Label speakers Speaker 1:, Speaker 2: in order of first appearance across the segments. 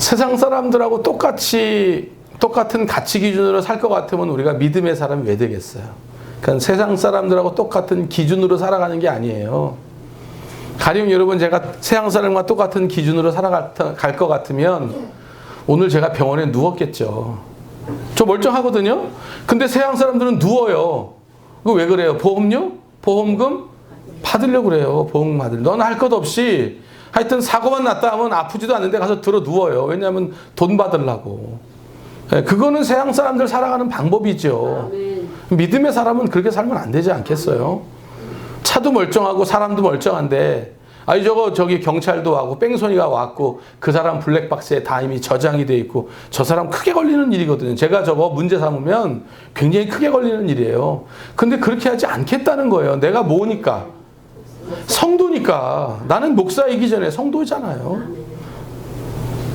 Speaker 1: 세상 사람들하고 똑같이 똑같은 가치 기준으로 살 것 같으면 우리가 믿음의 사람이 왜 되겠어요? 그러니까 세상 사람들하고 똑같은 기준으로 살아가는 게 아니에요. 가령 여러분 제가 세상 사람과 똑같은 기준으로 살아갈 것 같으면 오늘 제가 병원에 누웠겠죠. 저 멀쩡하거든요. 근데 세상 사람들은 누워요. 그거 왜 그래요? 보험료? 보험금 받으려고 그래요. 보험 받을. 넌 할 것 없이 하여튼 사고만 났다 하면 아프지도 않은데 가서 들어 누워요. 왜냐하면 돈 받으려고. 예, 그거는 세상 사람들 살아가는 방법이죠. 믿음의 사람은 그렇게 살면 안 되지 않겠어요? 차도 멀쩡하고 사람도 멀쩡한데 아니 저거 저기 경찰도 하고 뺑소니가 왔고 그 사람 블랙박스에 다 이미 저장이 돼 있고 저 사람 크게 걸리는 일이거든요. 제가 저거 문제 삼으면 굉장히 크게 걸리는 일이에요. 근데 그렇게 하지 않겠다는 거예요. 내가 뭐니까 성도니까 나는 목사이기 전에 성도잖아요.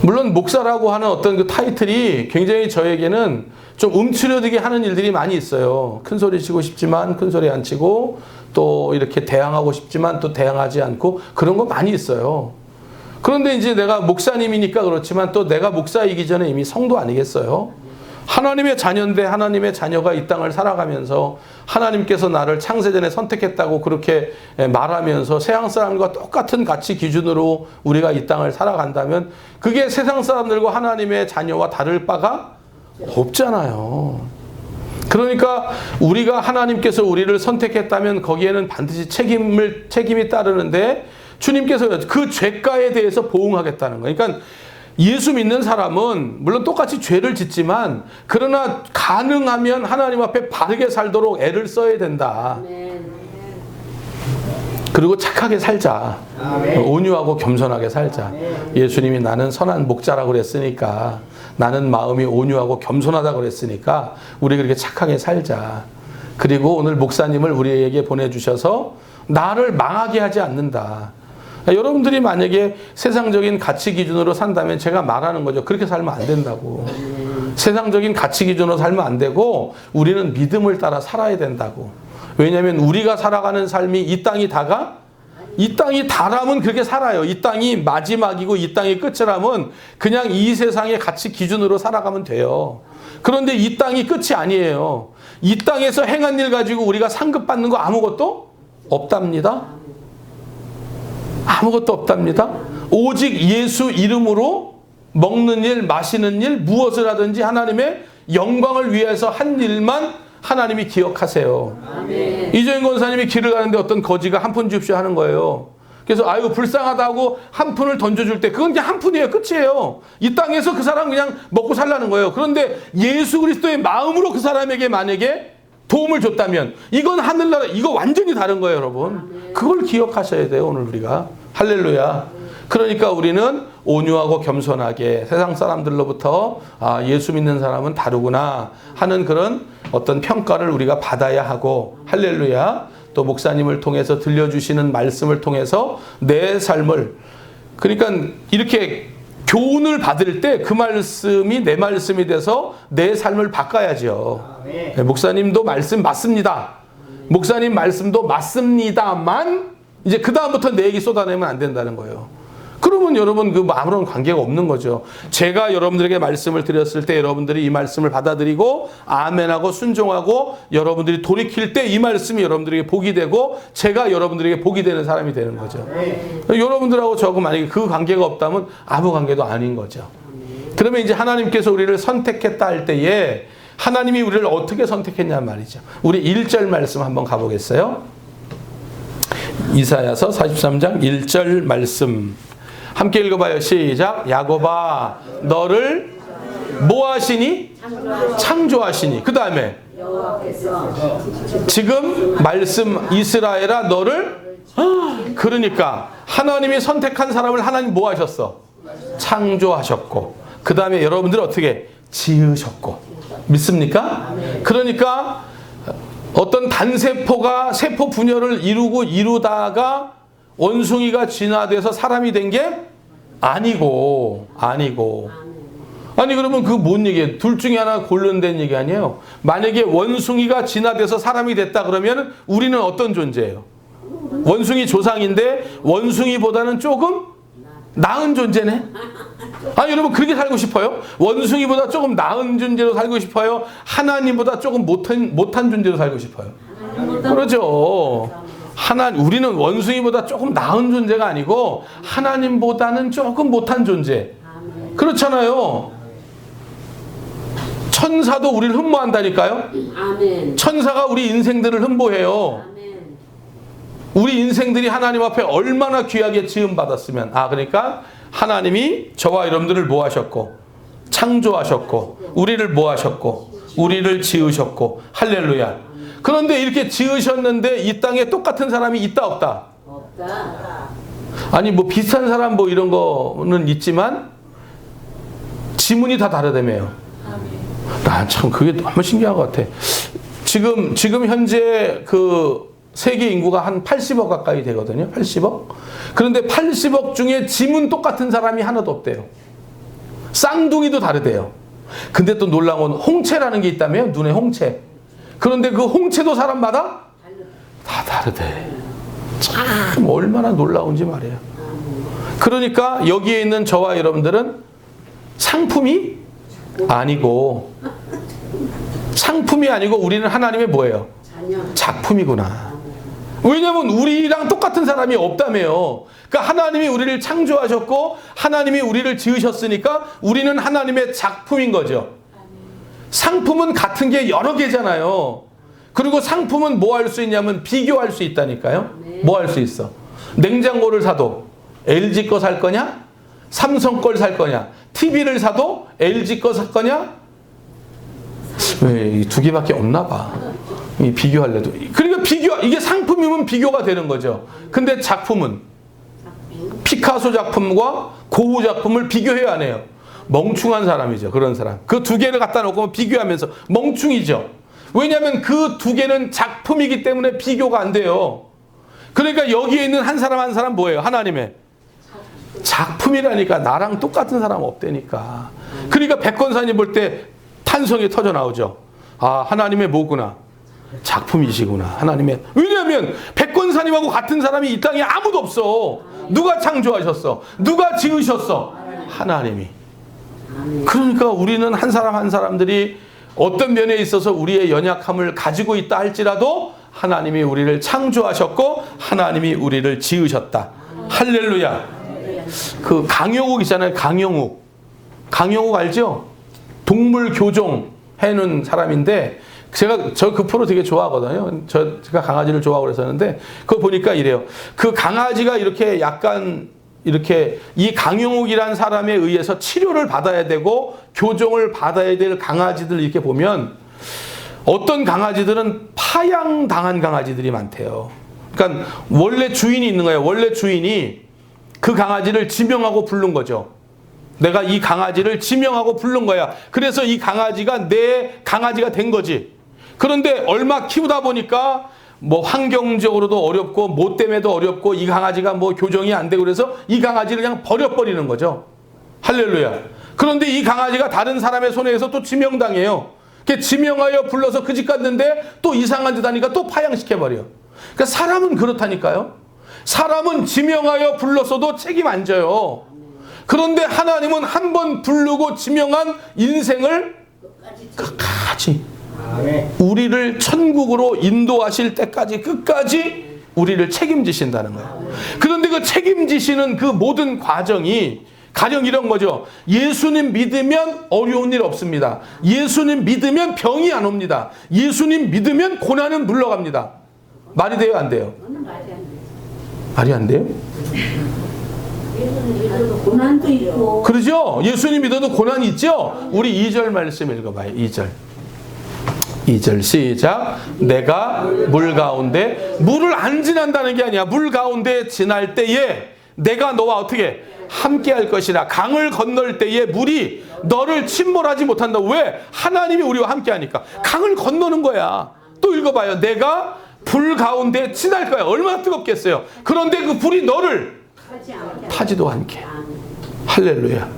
Speaker 1: 물론 목사라고 하는 어떤 그 타이틀이 굉장히 저에게는 좀 움츠려들게 하는 일들이 많이 있어요. 큰 소리 치고 싶지만 큰 소리 안 치고 또 이렇게 대항하고 싶지만 또 대항하지 않고 그런 거 많이 있어요. 그런데 이제 내가 목사님이니까 그렇지만 또 내가 목사이기 전에 이미 성도 아니겠어요? 하나님의 자녀인데 하나님의 자녀가 이 땅을 살아가면서 하나님께서 나를 창세전에 선택했다고 그렇게 말하면서 세상 사람과 똑같은 가치 기준으로 우리가 이 땅을 살아간다면 그게 세상 사람들과 하나님의 자녀와 다를 바가 없잖아요. 그러니까 우리가 하나님께서 우리를 선택했다면 거기에는 반드시 책임을 책임이 따르는데 주님께서 그 죄가에 대해서 보응하겠다는 거예요. 그러니까 예수 믿는 사람은 물론 똑같이 죄를 짓지만 그러나 가능하면 하나님 앞에 바르게 살도록 애를 써야 된다. 그리고 착하게 살자. 온유하고 겸손하게 살자. 예수님이 나는 선한 목자라고 그랬으니까 나는 마음이 온유하고 겸손하다고 그랬으니까 우리 그렇게 착하게 살자. 그리고 오늘 목사님을 우리에게 보내주셔서 나를 망하게 하지 않는다. 여러분들이 만약에 세상적인 가치 기준으로 산다면 제가 말하는 거죠. 그렇게 살면 안 된다고. 세상적인 가치 기준으로 살면 안 되고 우리는 믿음을 따라 살아야 된다고. 왜냐하면 우리가 살아가는 삶이 이 땅이 다가 이 땅이 다라면 그렇게 살아요. 이 땅이 마지막이고 이 땅이 끝이라면 그냥 이 세상의 가치 기준으로 살아가면 돼요. 그런데 이 땅이 끝이 아니에요. 이 땅에서 행한 일 가지고 우리가 상급 받는 거 아무것도 없답니다. 아무것도 없답니다. 오직 예수 이름으로 먹는 일, 마시는 일, 무엇을 하든지 하나님의 영광을 위해서 한 일만 하나님이 기억하세요. 이정인 권사님이 길을 가는데 어떤 거지가 한 푼 줍쇼 하는 거예요. 그래서 아이고 불쌍하다고 한 푼을 던져줄 때 그건 그냥 한 푼이에요. 끝이에요. 이 땅에서 그 사람 그냥 먹고 살라는 거예요. 그런데 예수 그리스도의 마음으로 그 사람에게 만약에 도움을 줬다면 이건 하늘나라 이거 완전히 다른 거예요, 여러분. 그걸 기억하셔야 돼요, 오늘 우리가. 할렐루야. 그러니까 우리는 온유하고 겸손하게 세상 사람들로부터 아, 예수 믿는 사람은 다르구나 하는 그런 어떤 평가를 우리가 받아야 하고 할렐루야. 또 목사님을 통해서 들려주시는 말씀을 통해서 내 삶을 그러니까 이렇게 교훈을 받을 때 그 말씀이 내 말씀이 돼서 내 삶을 바꿔야죠. 네, 목사님도 말씀 맞습니다. 목사님 말씀도 맞습니다만 이제 그 다음부터 내 얘기 쏟아내면 안 된다는 거예요. 그러면 여러분 그 아무런 관계가 없는 거죠. 제가 여러분들에게 말씀을 드렸을 때 여러분들이 이 말씀을 받아들이고 아멘하고 순종하고 여러분들이 돌이킬 때 이 말씀이 여러분들에게 복이 되고 제가 여러분들에게 복이 되는 사람이 되는 거죠. 여러분들하고 저하고 만약에 그 관계가 없다면 아무 관계도 아닌 거죠. 그러면 이제 하나님께서 우리를 선택했다 할 때에 하나님이 우리를 어떻게 선택했냐 말이죠. 우리 1절 말씀 한번 가보겠어요. 이사야서 43장 1절 말씀. 함께 읽어봐요. 시작. 야곱아, 너를 뭐 하시니? 창조하시니. 그 다음에 지금 말씀 이스라엘아 너를 아, 그러니까 하나님이 선택한 사람을 하나님 뭐 하셨어? 창조하셨고 그 다음에 여러분들 어떻게 지으셨고 믿습니까? 그러니까 어떤 단세포가 세포 분열을 이루고 이루다가 원숭이가 진화돼서 사람이 된 게 아니고 아니고 아니 그러면 그 뭔 얘기예요? 둘 중에 하나 골른된 얘기 아니에요? 만약에 원숭이가 진화돼서 사람이 됐다 그러면 우리는 어떤 존재예요? 원숭이 조상인데 원숭이보다는 조금 나은 존재네? 아, 여러분, 그렇게 살고 싶어요? 원숭이보다 조금 나은 존재로 살고 싶어요? 하나님보다 조금 못한, 못한 존재로 살고 싶어요? 그러죠. 하나, 우리는 원숭이보다 조금 나은 존재가 아니고, 하나님보다는 조금 못한 존재. 그렇잖아요. 천사도 우리를 흠모한다니까요? 천사가 우리 인생들을 흠모해요. 우리 인생들이 하나님 앞에 얼마나 귀하게 지음 받았으면 아 그러니까 하나님이 저와 여러분들을 뭐 하셨고 창조하셨고 우리를 뭐 하셨고 우리를 지으셨고 할렐루야. 그런데 이렇게 지으셨는데 이 땅에 똑같은 사람이 있다 없다.
Speaker 2: 없다.
Speaker 1: 아니 뭐 비슷한 사람 뭐 이런 거는 있지만 지문이 다 다르다며요. 난참 그게 너무 신기한 것 같아. 지금 지금 현재 그 세계 인구가 한 80억 가까이 되거든요. 80억. 그런데 80억 중에 지문 똑같은 사람이 하나도 없대요. 쌍둥이도 다르대요. 근데 또 놀라운 건 홍채라는 게 있다며요. 눈에 홍채. 그런데 그 홍채도 사람마다 다 다르대. 참 얼마나 놀라운지 말이에요. 그러니까 여기에 있는 저와 여러분들은 상품이 아니고 상품이 아니고 우리는 하나님의 뭐예요? 작품이구나. 왜냐면 우리랑 똑같은 사람이 없다며요. 그러니까 하나님이 우리를 창조하셨고 하나님이 우리를 지으셨으니까 우리는 하나님의 작품인 거죠. 상품은 같은 게 여러 개잖아요. 그리고 상품은 뭐 할 수 있냐면 비교할 수 있다니까요. 뭐 할 수 있어? 냉장고를 사도 LG 거 살 거냐? 삼성 걸 살 거냐? TV를 사도 LG 거 살 거냐? 왜 두 개밖에 없나 봐. 이 비교할래도. 그러니까 비교 이게 상품이면 비교가 되는 거죠. 근데 작품은 피카소 작품과 고흐 작품을 비교해야 안 해요. 멍충한 사람이죠. 그런 사람. 그 두 개를 갖다 놓고 비교하면서 멍충이죠. 왜냐하면 그 두 개는 작품이기 때문에 비교가 안 돼요. 그러니까 여기에 있는 한 사람 한 사람 뭐예요? 하나님의 작품이라니까 나랑 똑같은 사람 없다니까. 그러니까 백권사님 볼 때 탄성이 터져 나오죠. 아 하나님의 뭐구나. 작품이시구나. 하나님의 왜냐하면 백권사님하고 같은 사람이 이 땅에 아무도 없어. 누가 창조하셨어? 누가 지으셨어? 하나님이. 그러니까 우리는 한 사람 한 사람들이 어떤 면에 있어서 우리의 연약함을 가지고 있다 할지라도 하나님이 우리를 창조하셨고 하나님이 우리를 지으셨다. 할렐루야. 그 강영욱 있잖아요. 강영욱. 강영욱 알죠? 동물 교종 해놓은 사람인데 제가 저 그 프로 되게 좋아하거든요. 저 제가 강아지를 좋아하고 그랬었는데 그거 보니까 이래요. 그 강아지가 이렇게 약간 이렇게 이 강용욱이란 사람에 의해서 치료를 받아야 되고 교정을 받아야 될 강아지들 이렇게 보면 어떤 강아지들은 파양 당한 강아지들이 많대요. 그러니까 원래 주인이 있는 거예요. 원래 주인이 그 강아지를 지명하고 부른 거죠. 내가 이 강아지를 지명하고 부른 거야. 그래서 이 강아지가 내 강아지가 된 거지. 그런데 얼마 키우다 보니까 뭐 환경적으로도 어렵고 뭐 때문에도 어렵고 이 강아지가 뭐 교정이 안 되고 그래서 이 강아지를 그냥 버려버리는 거죠. 할렐루야. 그런데 이 강아지가 다른 사람의 손에 의해서 또 지명당해요. 그 지명하여 불러서 그 집 갔는데 또 이상한 짓 하니까 또 파양시켜버려. 그러니까 사람은 그렇다니까요. 사람은 지명하여 불렀어도 책임 안 져요. 그런데 하나님은 한 번 부르고 지명한 인생을 끝까지 우리를 천국으로 인도하실 때까지 끝까지 우리를 책임지신다는 거예요. 그런데 그 책임지시는 그 모든 과정이 가령 이런 거죠. 예수님 믿으면 어려운 일 없습니다. 예수님 믿으면 병이 안 옵니다. 예수님 믿으면 고난은 물러갑니다. 말이 돼요, 안 돼요?
Speaker 2: 말이 안 돼.
Speaker 1: 돼요?
Speaker 2: 고난도 있고.
Speaker 1: 그러죠? 예수님 믿어도 고난이 있죠? 우리 2절 말씀 읽어봐요. 2절. 2절 시작. 내가 물 가운데 물을 안 지난다는 게 아니야. 물 가운데 지날 때에 내가 너와 어떻게 함께 할 것이라 강을 건널 때에 물이 너를 침몰하지 못한다. 왜? 하나님이 우리와 함께 하니까. 강을 건너는 거야. 또 읽어봐요. 내가 불 가운데 지날 거야. 얼마나 뜨겁겠어요. 그런데 그 불이 너를
Speaker 2: 하지 않게.
Speaker 1: 할렐루야.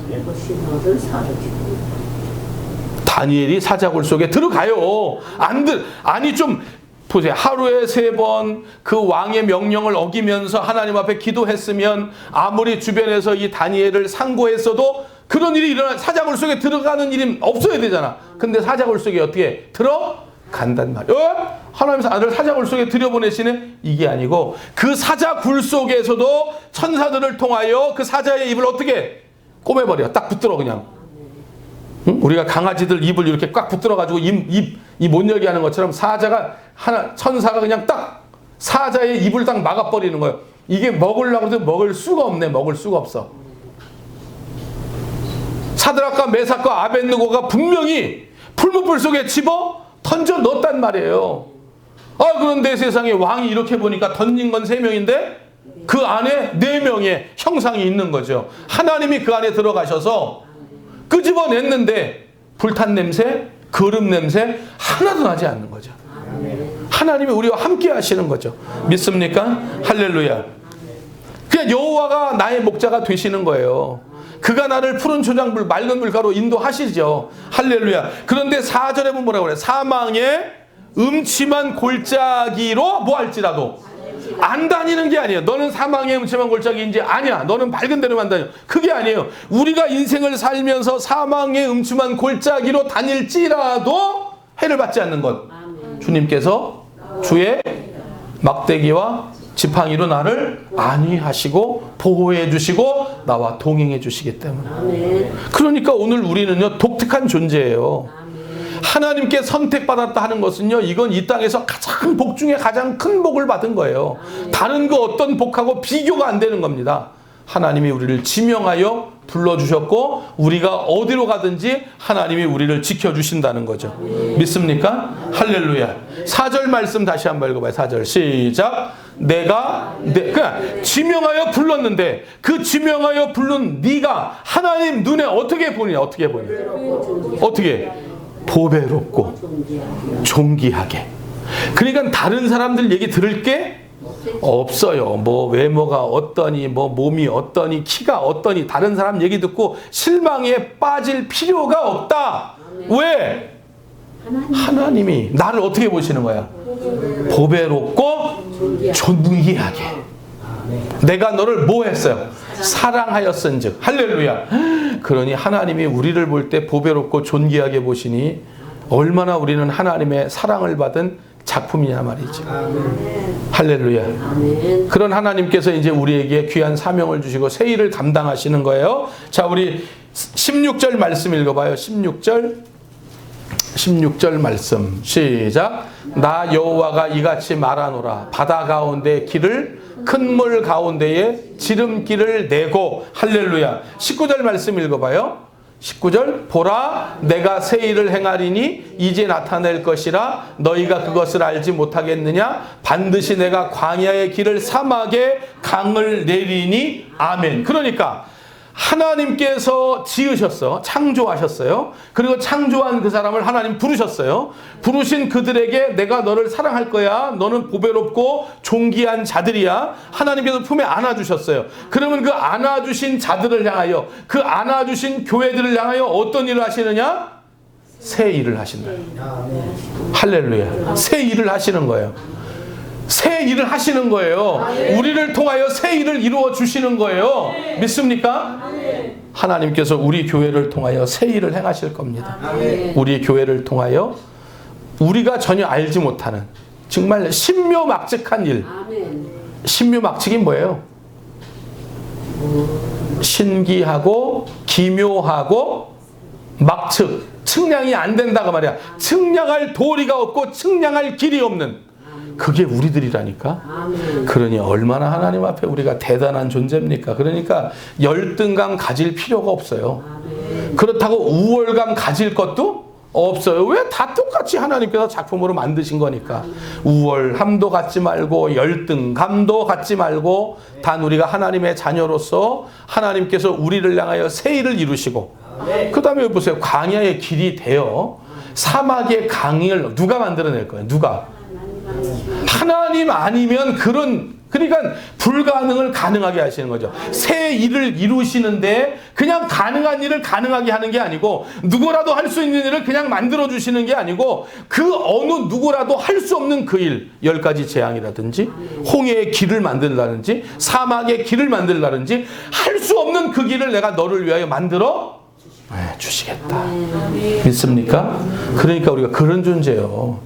Speaker 1: 다니엘이 사자굴 속에 들어가요. 안 들, 아니 좀 보세요. 하루에 세 번 그 왕의 명령을 어기면서 하나님 앞에 기도했으면 아무리 주변에서 이 다니엘을 상고했어도 그런 일이 일어나 사자굴 속에 들어가는 일이 없어야 되잖아. 근데 사자굴 속에 어떻게 들어간단 말이야. 어? 하나님 아들 사자굴 속에 들여보내시네? 이게 아니고 그 사자굴 속에서도 천사들을 통하여 그 사자의 입을 어떻게 꼬매버려. 딱 붙들어 그냥. 응? 우리가 강아지들 입을 이렇게 꽉 붙들어가지고 입입이못 열게 하는 것처럼 사자가 하나 천사가 그냥 딱 사자의 입을 딱 막아버리는 거예요. 이게 먹으려고 해도 먹을 수가 없네. 먹을 수가 없어. 사드락과 메삭과 아벤느고가 분명히 풀무불 속에 집어 던져 넣었단 말이에요. 아 그런데 세상에 왕이 이렇게 보니까 던진 건 세 명인데 그 안에 네 명의 형상이 있는 거죠. 하나님이 그 안에 들어가셔서 끄집어냈는데 불탄 냄새, 거름 냄새 하나도 나지 않는 거죠. 하나님이 우리와 함께 하시는 거죠. 믿습니까? 할렐루야. 그냥 여호와가 나의 목자가 되시는 거예요. 그가 나를 푸른 초장물 맑은 물가로 인도하시죠. 할렐루야. 그런데 4절에 보면 뭐라고 그래? 사망의 음침한 골짜기로 뭐 할지라도 안 다니는 게 아니에요. 너는 사망의 음침한 골짜기인지 아니야. 너는 밝은 데로만 다녀. 그게 아니에요. 우리가 인생을 살면서 사망의 음침한 골짜기로 다닐지라도 해를 받지 않는 것. 주님께서 주의 막대기와 지팡이로 나를 안위하시고 보호해 주시고 나와 동행해 주시기 때문에. 그러니까 오늘 우리는요 독특한 존재예요. 하나님께 선택받았다 하는 것은요 이건 이 땅에서 가장 복 중에 가장 큰 복을 받은 거예요. 다른 그 어떤 복하고 비교가 안 되는 겁니다. 하나님이 우리를 지명하여 불러주셨고 우리가 어디로 가든지 하나님이 우리를 지켜주신다는 거죠. 믿습니까? 할렐루야. 4절 말씀 다시 한번 읽어봐요. 4절 시작. 내가 내, 그냥 지명하여 불렀는데 그 지명하여 부른 네가 하나님 눈에 어떻게 보느냐 어떻게 보냐 어떻게 보배롭고 존귀하게 그러니까 다른 사람들 얘기 들을 게 없어요. 뭐 외모가 어떠니, 뭐 몸이 어떠니, 키가 어떠니 다른 사람 얘기 듣고 실망에 빠질 필요가 없다. 왜? 하나님이 나를 어떻게 보시는 거야? 보배롭고 존귀하게. 내가 너를 뭐 했어요? 사랑하였은즉 할렐루야. 그러니 하나님이 우리를 볼 때 보배롭고 존귀하게 보시니 얼마나 우리는 하나님의 사랑을 받은 작품이냐 말이죠. 할렐루야. 그런 하나님께서 이제 우리에게 귀한 사명을 주시고 새 일을 감당하시는 거예요. 자, 우리 16절 말씀 읽어봐요. 16절. 16절 말씀. 시작. 나 여호와가 이같이 말하노라. 바다 가운데 길을 큰 물 가운데에 지름길을 내고. 할렐루야. 19절 말씀 읽어봐요. 19절. 보라 내가 새 일을 행하리니 이제 나타낼 것이라. 너희가 그것을 알지 못하겠느냐? 반드시 내가 광야의 길을 사막에 강을 내리니. 아멘. 그러니까 하나님께서 지으셨어. 창조하셨어요. 그리고 창조한 그 사람을 하나님 부르셨어요. 부르신 그들에게 내가 너를 사랑할 거야. 너는 보배롭고 존귀한 자들이야. 하나님께서 품에 안아주셨어요. 그러면 그 안아주신 자들을 향하여 그 안아주신 교회들을 향하여 어떤 일을 하시느냐? 새 일을 하신다. 할렐루야. 새 일을 하시는 거예요. 새 일을 하시는 거예요. 우리를 통하여 새 일을 이루어 주시는 거예요. 믿습니까? 하나님께서 우리 교회를 통하여 새 일을 행하실 겁니다. 우리 교회를 통하여 우리가 전혀 알지 못하는 정말 신묘막측한 일. 신묘막측이 뭐예요? 신기하고 기묘하고 막측 측량이 안 된다고 말이야. 측량할 도리가 없고 측량할 길이 없는 그게 우리들이라니까.
Speaker 2: 아멘.
Speaker 1: 그러니 얼마나 하나님 앞에 우리가 대단한 존재입니까? 그러니까 열등감 가질 필요가 없어요.
Speaker 2: 아멘.
Speaker 1: 그렇다고 우월감 가질 것도 없어요. 왜? 다 똑같이 하나님께서 작품으로 만드신 거니까. 우월함도 갖지 말고 열등감도 갖지 말고 단 우리가 하나님의 자녀로서 하나님께서 우리를 향하여 새 일을 이루시고 그 다음에 보세요. 광야의 길이 되어 사막의 강을 누가 만들어낼 거예요? 누가? 하나님 아니면 그런 그러니까 불가능을 가능하게 하시는 거죠. 새 일을 이루시는데 그냥 가능한 일을 가능하게 하는 게 아니고 누구라도 할 수 있는 일을 그냥 만들어 주시는 게 아니고 그 어느 누구라도 할 수 없는 그 일, 열 가지 재앙이라든지 홍해의 길을 만들라든지 사막의 길을 만들라든지 할 수 없는 그 길을 내가 너를 위하여 만들어 네, 주시겠다. 믿습니까? 그러니까 우리가 그런 존재예요.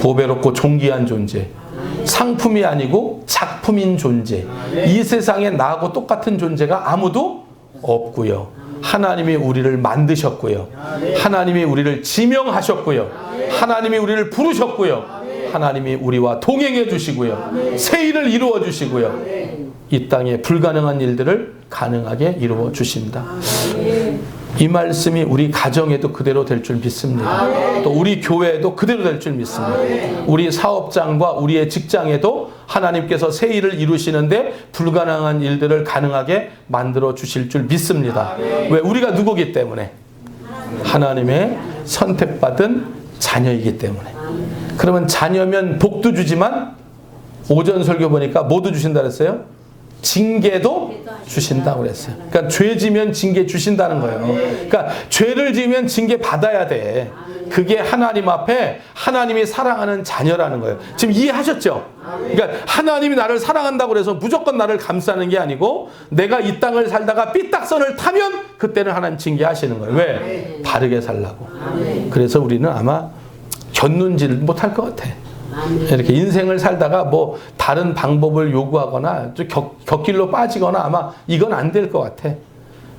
Speaker 1: 보배롭고 존귀한 존재. 상품이 아니고 작품인 존재. 이 세상에 나하고 똑같은 존재가 아무도 없고요. 하나님이 우리를 만드셨고요. 하나님이 우리를 지명하셨고요. 하나님이 우리를 부르셨고요. 하나님이 우리와 동행해 주시고요. 새 일을 이루어 주시고요. 이 땅에 불가능한 일들을 가능하게 이루어 주신다. 이 말씀이 우리 가정에도 그대로 될 줄 믿습니다. 또 우리 교회에도 그대로 될 줄 믿습니다. 우리 사업장과 우리의 직장에도 하나님께서 새 일을 이루시는데 불가능한 일들을 가능하게 만들어 주실 줄 믿습니다. 왜? 우리가 누구기 때문에 하나님의 선택받은 자녀이기 때문에. 그러면 자녀면 복도 주지만 오전 설교 보니까 뭐도 주신다 그랬어요? 징계도 주신다고 그랬어요. 그러니까 죄 지면 징계 주신다는 거예요. 그러니까 죄를 지면 징계 받아야 돼. 그게 하나님 앞에 하나님이 사랑하는 자녀라는 거예요. 지금 이해하셨죠? 그러니까 하나님이 나를 사랑한다고 해서 무조건 나를 감싸는 게 아니고 내가 이 땅을 살다가 삐딱선을 타면 그때는 하나님 징계하시는 거예요. 왜? 바르게 살라고. 그래서 우리는 아마 견눈질 못할 것 같아. 이렇게 인생을 살다가 뭐 다른 방법을 요구하거나 좀 격, 격길로 빠지거나 아마 이건 안 될 것 같아.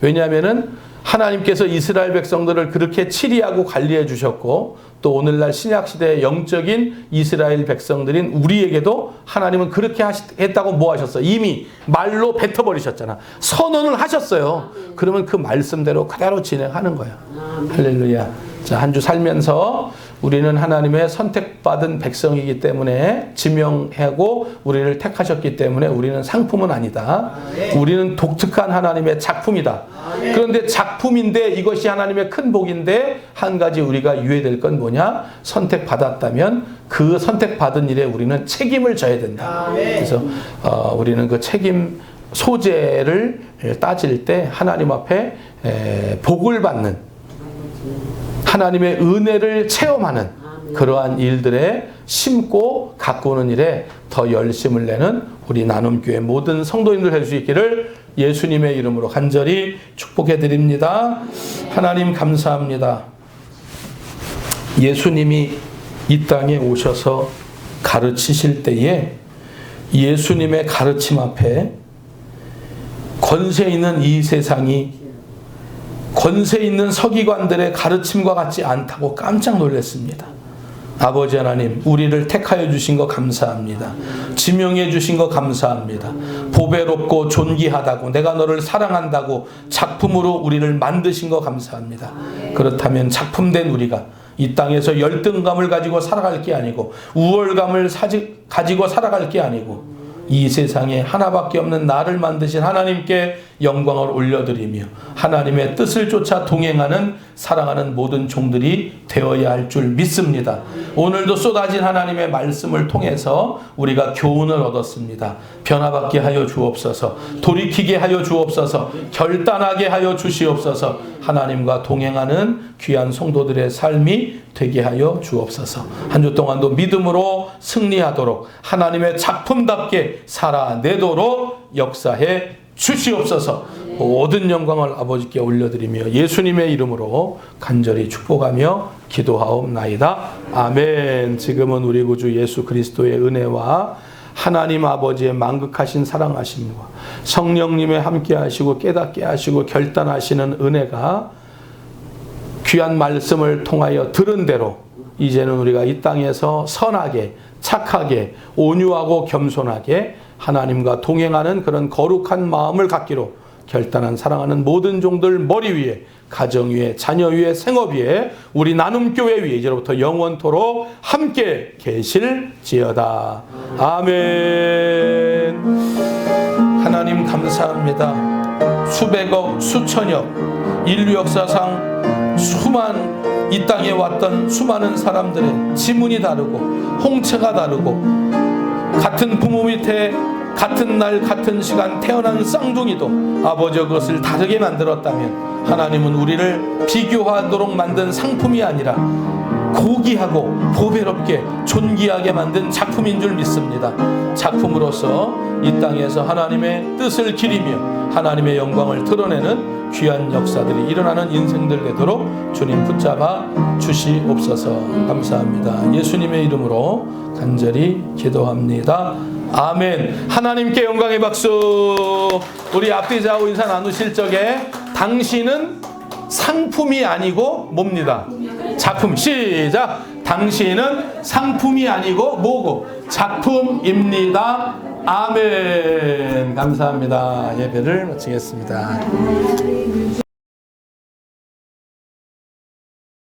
Speaker 1: 왜냐하면은 하나님께서 이스라엘 백성들을 그렇게 치리하고 관리해 주셨고 또 오늘날 신약 시대의 영적인 이스라엘 백성들인 우리에게도 하나님은 그렇게 하시, 했다고 뭐 하셨어? 이미 말로 뱉어 버리셨잖아. 선언을 하셨어요. 그러면 그 말씀대로 그대로 진행하는 거야. 할렐루야. 자, 한 주 살면서 우리는 하나님의 선택받은 백성이기 때문에 지명하고 우리를 택하셨기 때문에 우리는 상품은 아니다. 우리는 독특한 하나님의 작품이다. 그런데 작품인데 이것이 하나님의 큰 복인데 한 가지 우리가 유의될 건 뭐냐? 선택받았다면 그 선택받은 일에 우리는 책임을 져야 된다. 그래서 어, 우리는 그 책임 소재를 따질 때 하나님 앞에 에, 복을 받는 하나님의 은혜를 체험하는 그러한 일들에 심고 가꾸는 일에 더 열심을 내는 우리 나눔교회 모든 성도님들 될 수 있기를 예수님의 이름으로 간절히 축복해 드립니다. 하나님 감사합니다. 예수님이 이 땅에 오셔서 가르치실 때에 예수님의 가르침 앞에 권세 있는 이 세상이 권세 있는 서기관들의 가르침과 같지 않다고 깜짝 놀랐습니다. 아버지 하나님, 우리를 택하여 주신 거 감사합니다. 지명해 주신 거 감사합니다. 보배롭고 존귀하다고, 내가 너를 사랑한다고 작품으로 우리를 만드신 거 감사합니다. 그렇다면 작품된 우리가 이 땅에서 열등감을 가지고 살아갈 게 아니고 우월감을 사지, 가지고 살아갈 게 아니고 이 세상에 하나밖에 없는 나를 만드신 하나님께 영광을 올려드리며 하나님의 뜻을 쫓아 동행하는 사랑하는 모든 종들이 되어야 할 줄 믿습니다. 오늘도 쏟아진 하나님의 말씀을 통해서 우리가 교훈을 얻었습니다. 변화받게 하여 주옵소서, 돌이키게 하여 주옵소서, 결단하게 하여 주시옵소서, 하나님과 동행하는 귀한 성도들의 삶이 되게 하여 주옵소서. 한 주 동안도 믿음으로 승리하도록 하나님의 작품답게 살아내도록 역사해 주시옵소서. 모든 영광을 아버지께 올려드리며 예수님의 이름으로 간절히 축복하며 기도하옵나이다. 아멘. 지금은 우리 구주 예수 그리스도의 은혜와 하나님 아버지의 만극하신 사랑하심과 성령님의 함께 하시고 깨닫게 하시고 결단하시는 은혜가 귀한 말씀을 통하여 들은 대로 이제는 우리가 이 땅에서 선하게 착하게 온유하고 겸손하게 하나님과 동행하는 그런 거룩한 마음을 갖기로 결단한 사랑하는 모든 종들 머리 위에 가정 위에 자녀 위에 생업 위에 우리 나눔 교회 위에 이제로부터 영원토록 함께 계실 지어다. 아멘. 하나님 감사합니다. 수백억 수천억 인류 역사상 수만 이 땅에 왔던 수많은 사람들의 지문이 다르고 홍채가 다르고 같은 부모 밑에 같은 날 같은 시간 태어난 쌍둥이도 아버지가 그것을 다르게 만들었다면 하나님은 우리를 비교하도록 만든 상품이 아니라 고귀하고 보배롭게 존귀하게 만든 작품인 줄 믿습니다. 작품으로서 이 땅에서 하나님의 뜻을 기리며 하나님의 영광을 드러내는 귀한 역사들이 일어나는 인생들 되도록 주님 붙잡아 주시옵소서 감사합니다. 예수님의 이름으로 간절히 기도합니다. 아멘. 하나님께 영광의 박수. 우리 앞뒤 좌우 인사 나누실 적에 당신은 상품이 아니고 뭡니다. 작품 시작. 당신은 상품이 아니고 뭐고 작품입니다. 아멘. 감사합니다. 예배를 마치겠습니다.